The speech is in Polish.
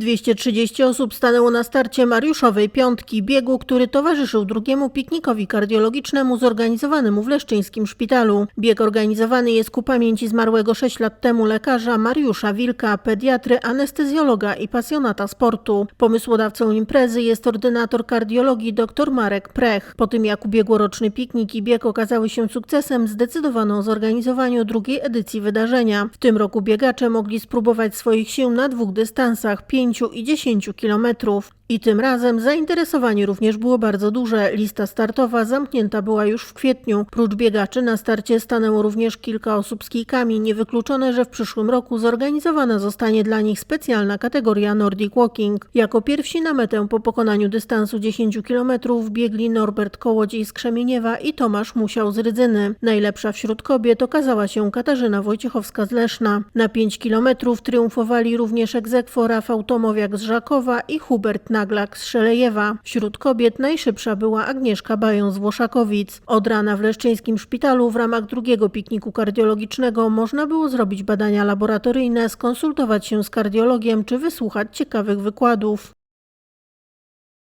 230 osób stanęło na starcie Mariuszowej Piątki, biegu, który towarzyszył drugiemu piknikowi kardiologicznemu zorganizowanemu w Leszczyńskim Szpitalu. Bieg organizowany jest ku pamięci zmarłego 6 lat temu lekarza Mariusza Wilka, pediatry, anestezjologa i pasjonata sportu. Pomysłodawcą imprezy jest ordynator kardiologii dr Marek Prech. Po tym jak ubiegłoroczny piknik i bieg okazały się sukcesem, zdecydowano o zorganizowaniu drugiej edycji wydarzenia. W tym roku biegacze mogli spróbować swoich sił na dwóch dystansach 5 i 10 kilometrów. I tym razem zainteresowanie również było bardzo duże. Lista startowa zamknięta była już w kwietniu. Prócz biegaczy na starcie stanęło również kilka osób z kijkami. Niewykluczone, że w przyszłym roku zorganizowana zostanie dla nich specjalna kategoria Nordic Walking. Jako pierwsi na metę po pokonaniu dystansu 10 km biegli Norbert Kołodziej z Krzemieniewa i Tomasz Musiał z Rydzyny. Najlepsza wśród kobiet okazała się Katarzyna Wojciechowska z Leszna. Na 5 km triumfowali również egzekwo Rafał Tomowiak z Żakowa i Hubert Naglak z Szelejewa. Wśród kobiet najszybsza była Agnieszka Bają z Włoszakowic. Od rana w Leszczyńskim Szpitalu w ramach drugiego pikniku kardiologicznego można było zrobić badania laboratoryjne, skonsultować się z kardiologiem czy wysłuchać ciekawych wykładów.